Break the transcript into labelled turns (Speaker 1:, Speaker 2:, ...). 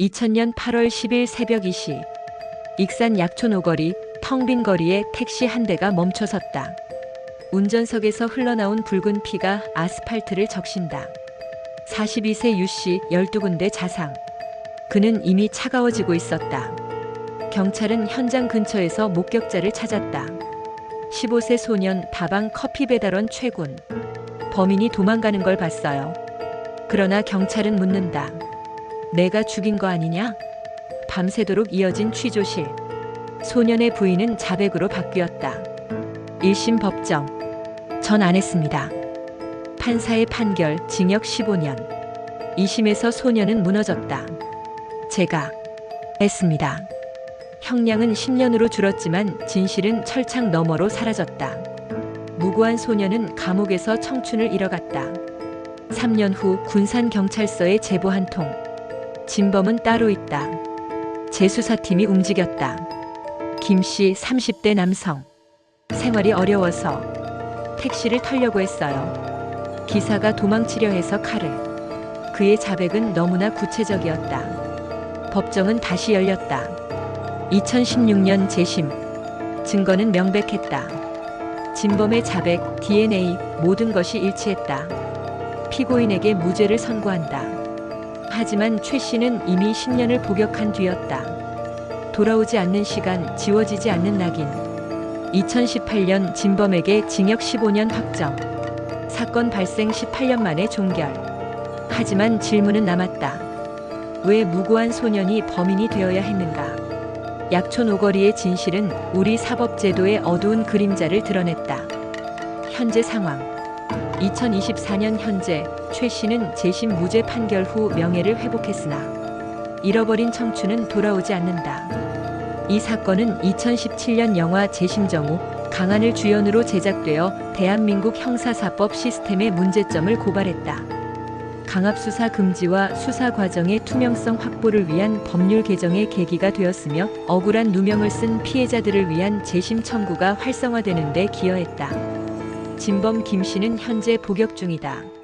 Speaker 1: 2000년 8월 10일 새벽 2시 익산 약촌 오거리 텅 빈 거리에 택시 한 대가 멈춰섰다. 운전석에서 흘러나온 붉은 피가 아스팔트를 적신다. 42세 유씨 12군데 자상. 그는 이미 차가워지고 있었다. 경찰은 현장 근처에서 목격자를 찾았다. 15세 소년 다방 커피 배달원 최군. 범인이 도망가는 걸 봤어요. 그러나 경찰은 묻는다. 내가 죽인 거 아니냐? 밤새도록 이어진 취조실. 소년의 부인은 자백으로 바뀌었다. 1심 법정. 전 안 했습니다. 판사의 판결 징역 15년. 2심에서 소년은 무너졌다. 제가 했습니다. 형량은 10년으로 줄었지만 진실은 철창 너머로 사라졌다. 무고한 소년은 감옥에서 청춘을 잃어갔다. 3년 후 군산경찰서에 제보 한 통. 진범은 따로 있다. 재수사팀이 움직였다. 김씨 30대 남성. 생활이 어려워서 택시를 털려고 했어요. 기사가 도망치려 해서 칼을. 그의 자백은 너무나 구체적이었다. 법정은 다시 열렸다. 2016년 재심. 증거는 명백했다. 진범의 자백, DNA, 모든 것이 일치했다. 피고인에게 무죄를 선고한다. 하지만 최 씨는 이미 10년을 복역한 뒤였다. 돌아오지 않는 시간, 지워지지 않는 낙인. 2018년 진범에게 징역 15년 확정. 사건 발생 18년 만에 종결. 하지만 질문은 남았다. 왜 무고한 소년이 범인이 되어야 했는가? 약촌 오거리의 진실은 우리 사법제도의 어두운 그림자를 드러냈다. 현재 상황. 2024년 현재 최 씨는 재심 무죄 판결 후 명예를 회복했으나 잃어버린 청춘은 돌아오지 않는다. 이 사건은 2017년 영화 재심정우 강한을 주연으로 제작되어 대한민국 형사사법 시스템의 문제점을 고발했다. 강압수사 금지와 수사 과정의 투명성 확보를 위한 법률 개정의 계기가 되었으며 억울한 누명을 쓴 피해자들을 위한 재심 청구가 활성화되는 데 기여했다. 진범 김 씨는 현재 복역 중이다.